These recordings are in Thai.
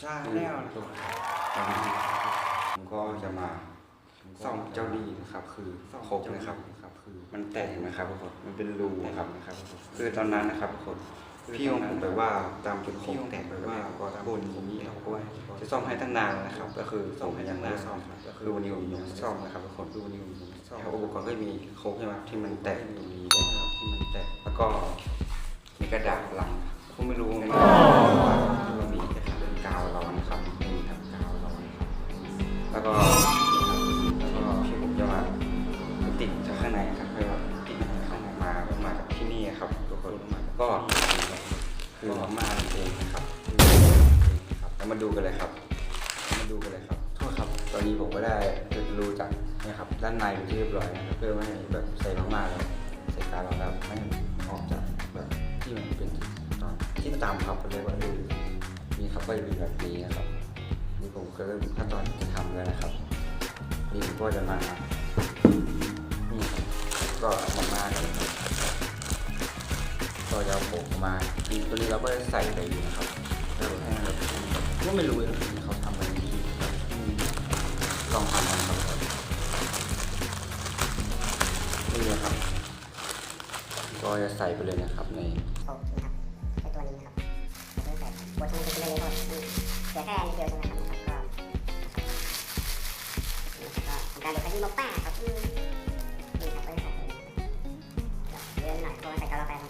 ใช่แล้วนะครับวันนี้ผมก็จะมาซ่อมเจ้าดีนะครับ คือโคกนะครับครับคือมันแตกนะครับทุกคนมันเป็นรูครับนะครับ คือตอนนั้นนะครับทุกคนพี่ของผมแบบว่าตามจนโคกแตกแบบว่าก็บนอย่างนี้เขาก็ว่าจะซ่อมให้ตั้งนานนะครับ ก็คือซ่อมให้ยังไม่ได้ซ่อมก็คือวันนี้ผมยังไม่ซ่อมนะครับทุกคนดูวันนี้ผมยังไม่ซ่อมอุปกรณ์ก็มีโคกใช่ไหมที่มันแตกตรงนี้นะครับที่มันแตกแล้วก็มีกระดาษหลังผมไม่รู้มันว่า รูจากเนี่ยครับด้านในเป็นที่เรียบร้อยนะครับเพื่อไม่ให้แบบใส่มาม่าแล้วใส่กาวเราแล้วไม่ให้ออกจากแบบที่มันเป็นตอนที่ตามครับเรียกว่ารูนี่ครับก็จะเป็นแบบนี้นะครับนี่ผมก็เริ่มขั้นตอนจะทำแล้วนะครับนี่ผมก็จะมานี่ครับก็เอามามากันนะครับก็จะเอาโปะมาอีกตัวนี้เราก็จะใส่ไปนะครับแล้วให้มันแบบก็ไม่รู้เลยเขาทำอะไรดีครับอืมลองทำกันครับ นะครับ ก็จะใส่ไปเลยนะครับในโอเคครับใช้ตัวนี้นะครับเราจะใส่บทมันจะเป็นเลยหมดเหลือแค่นิดเดียวใช่ไหมครับนะครับก็ก็การดูดไปที่มกป้าครับนี่ครับก็ใส่ไปเยนะครับเยอะหน่อยเพราะใส่กาวไปมันก็แบ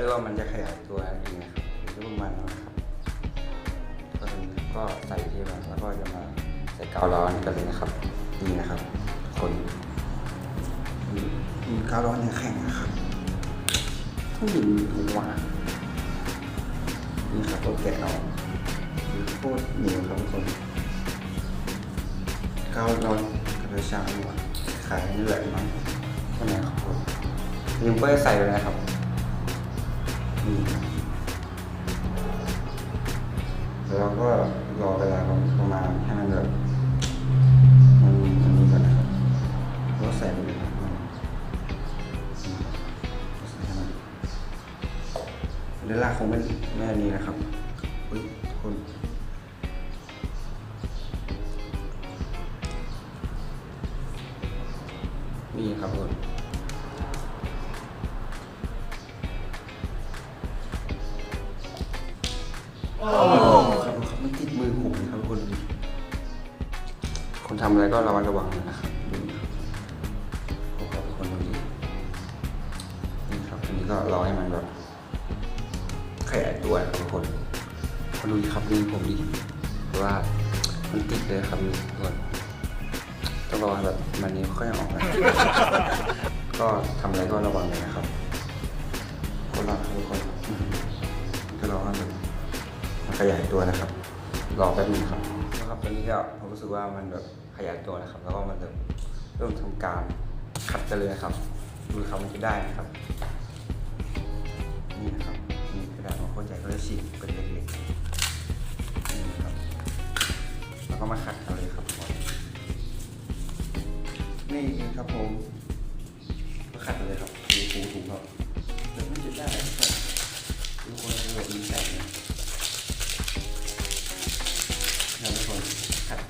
เรียกว่ามันจะขยายตัวเองนะครับหรือประมาณนั้นนะครับก็ก็ใส่ที่มันแล้วก็จะมาใส่กาวร้อนกันเลยนะครับนี่นะครับคนกาวร้อนเนี่ยแข็งนะครับต้องดึงหัวนี่ครับก็แกะเอาโคตรเหนียวครับทุกคนกาวร้อนกระชากหัวขายนี่แหละมั้งเท่ไหร่ครับผมยังไม่ได้ใส่เลยนะครับ แล้วก็รอเวลาประมาณให้มันแบบมันอันนี้ก่อนนะครับแล้วใส่ไปเลยครับใส่ให้มันเวลาคงไม่ไม่อันนี้นะครับอุ้ยคนนี่ครับทุกคน ครับครับมันติดมือผมนะครับคนคนทำอะไรก็ระวังระวังนะครับดูนะครับขอครับทุกคนดีนี่ครับอันนี้ก็รอให้มันแบบขยายตัวนะทุกคนคนดูดิครับมือผมดีเพราะว่ามันติดเลยครับนี่ทุกคนต้องรอแบบมันนี้ค่อยออกนะก็ทำอะไรก็ระวังเลยนะครับ ขยายตัวนะครับ รอแป๊บนึงครับนะครับตอนนี้ก็ผมรู้สึกว่ามันแบบขยายตัวนะครับ แล้วก็มันเริ่มเริ่มทำการขัดกันเลยนะครับ ดูครับมันจะได้นะครับ นี่นะครับนี่กระดาษของโคตรใหญ่ก็จะฉีกเป็นเล็กๆนี่นะครับแล้วก็มาขัดกันเลยครับทุกคนนี่ครับผม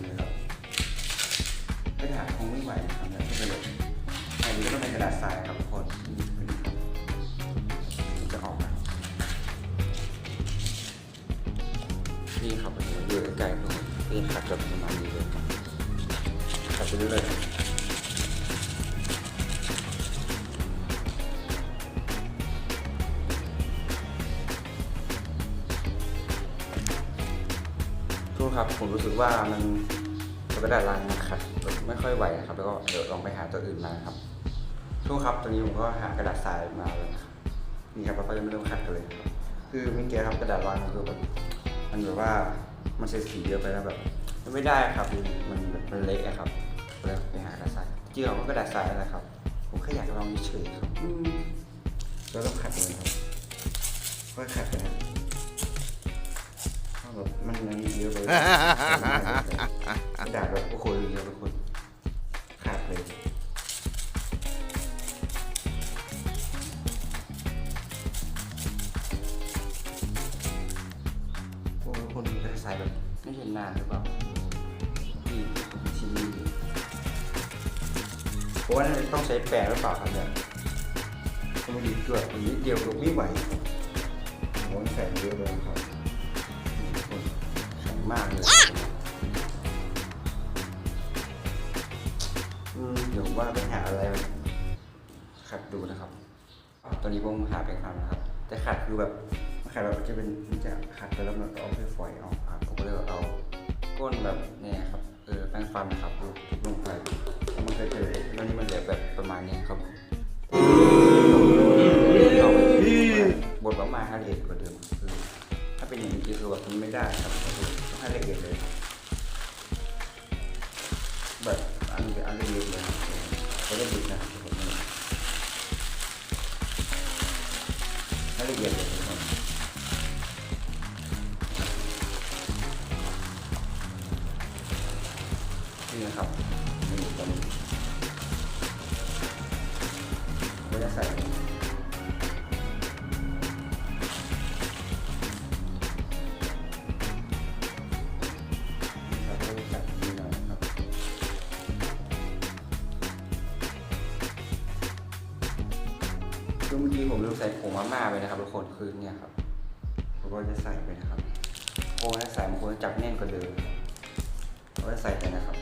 นะครับกระดาษคงไม่ไหวนะครับแล้วก็ไปเลยอันนี้ก็ต้องเป็นกระดาษทรายครับทุกคนจะออกมานี่ครับอันนี้อยู่ใกล้ๆตรงนี้ขัดแบบประมาณนี้เลยครับขัดไปเรื่อยๆ ครับ ผมรู้สึกว่ามันกระดาษลายมันขัดแบไม่ค่อยไหวนะครับ แล้วก็เดี๋ยวลองไปหาตัวอื่นมาครับทุกคนครับตอนนี้ผมก็หากระดาษทรายมาแล้วนะครับนี่ครับเราก็จะไม่เริ่มขัดกันเลยครับคือเมื่อกี้ครับกระดาษลายมันคือแบบมันแบบว่ามันใช้สีเยอะไปแล้วแบบไม่ได้ครับมันมันแบบมันเละครับเลยไปหากระดาษทรายจริงๆก็กระดาษทรายอะไรครับ ผมแค่อยากลองเฉยๆครับแล้วต้องขัดเลยครับค่อยขัดนะถ้า มันมันมีเยอะไปด่าแบบโอ้โหอย่างเงี้ยทุกคนขาดเลยพวกคนจะใส่แบบไม่เห็นนานหรือเปล่าที่ที่นี่เพราะว่าต้องใช้แปรหรือเปล่าครับเนี่ยไม่ดีด้อยนิดเดียวก็ไม่ไหวโอ้ยใส่เยอะเลยครับ มากเลยอืมเดี๋ยวว่าไปหาอะไรขัดดูนะครับ ตอนนี้ผมหาแปรงฟันนะครับ แต่ขัดคือแบบขัดแบบจะเป็นมันจะขัดไปแล้วมันก็เอาไปฝอยออกครับผมก็เลยเอาก้นแบบเนี่ยครับเออแปรงฟันนะครับลูกทุบลงไปแล้วมันก็จะเลยแล้วนี่มันเหลือแบบประมาณนี้ครับเอาบทประมาณให้ละเอียดกว่าเดิมคือถ้าเป็นอย่างนี้คือแบบมันไม่ได้ครับ นี่นะครับนี่ตรงนี้ไม่ได้ใส่ครับก็จะจัดนี่หน่อยครับคือเมื่อกี้ผมลืมใส่ผงมาม่าไปนะครับทุกคนคือเนี่ยครับผมก็จะใส่ไปนะครับโอ้ถ้าใส่มันควรจะจับแน่นกว่าเดิมเราจะใส่ไปนะครับ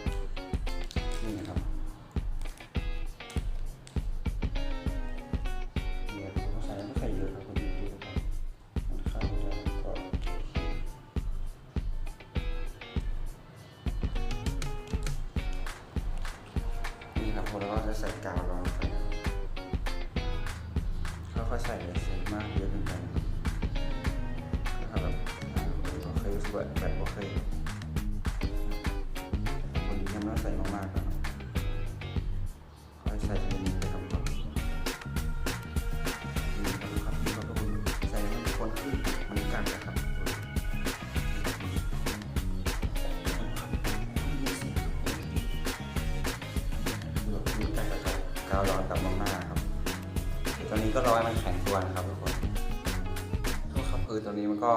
นี่นะครับเนี่ยผมใส่ไม่ใส่เยอะครับคนดูดูนะครับมันเข้าได้ก็นี่ครับผมแล้วก็จะใส่กาวรองไปนะครับค่อยใส่ใส่มากเยอะเกินไปนะครับแบบโอเคสึกแบบแบบโอเคคนนี้ยังาวร้อนกับมาม่าครับตอนนี้ก็รอยมันแข็งตัวนะครับทุกคนทุกครับคือตัวนี้มันก็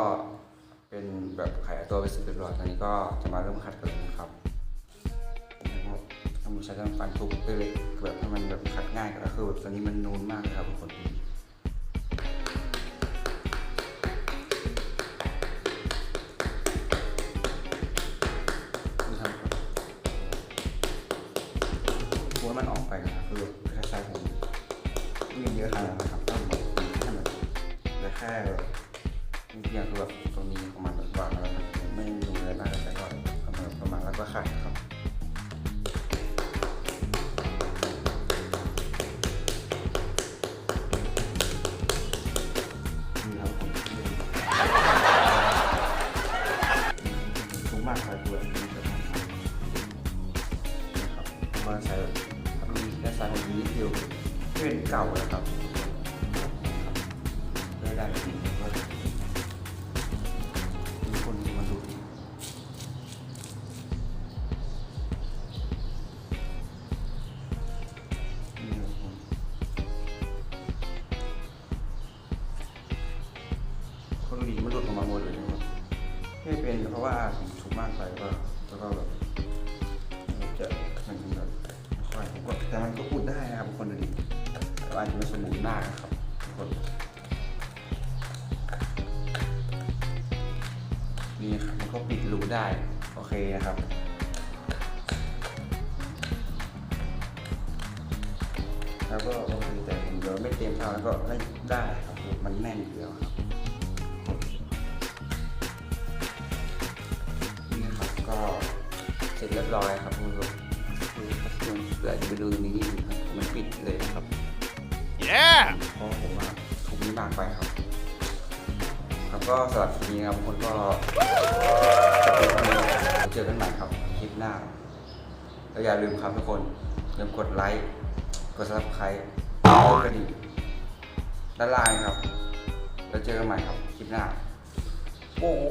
เป็นแบบไขตัวไปสุดเรียบร้อยตอนนี้ก็จะมาเริ่มขัดกันนะครับทำมือใช้น้ำฟันทุบเล็กๆแบบให้มันแบบขัดง่ายก็คือแบบตัวนี้มันนูนมากเลยครับทุกคน มีเยอะขนาดนั้นครับต้องแบบให้มันเหลือแค่แบบเดียวคือแบบตรงนี้ของมันแบบวางแล้วไม่ดูอะไรมากแต่ก็ประมาณประมาณแล้วก็ขาดครับมากครับตัวนี้จะทำใช้แบบมีแค่ใช้ของนี้เดียวที่เป็นเก่าแล้วครับ แต่มันก็พูดได้นะครับคนดูดีแต่ว่าอาจจะไม่สมบูรณ์มากครับทุกคนนี่ครับมันก็ปิดรูได้ โอเคนะครับแล้วก็โอเคแต่เดี๋ยวไม่เต็มเท่าแล้วก็ได้ครับมันแน่นอยู่แล้วครับนี่ครับก็เสร็จเรียบร้อยครับคุณผู้ชม ครับคุณเดี๋ยวจะไปดูตรงนี้นะครับมันปิดเลยนะครับ Yeah! เพราะผมว่าถูกนี้มากไปครับ ครับก็สำหรับคลิปนี้นะครับทุกคนก็จะเป็นวันนี้เจอกันใหม่ครับคลิปหน้าแล้วอย่าลืมครับทุกคนอย่าลืมกดไลค์กด subscribe กดกระดิ่งด้านล่างนะครับ แล้วเจอกันใหม่ครับคลิปหน้าโอ้โห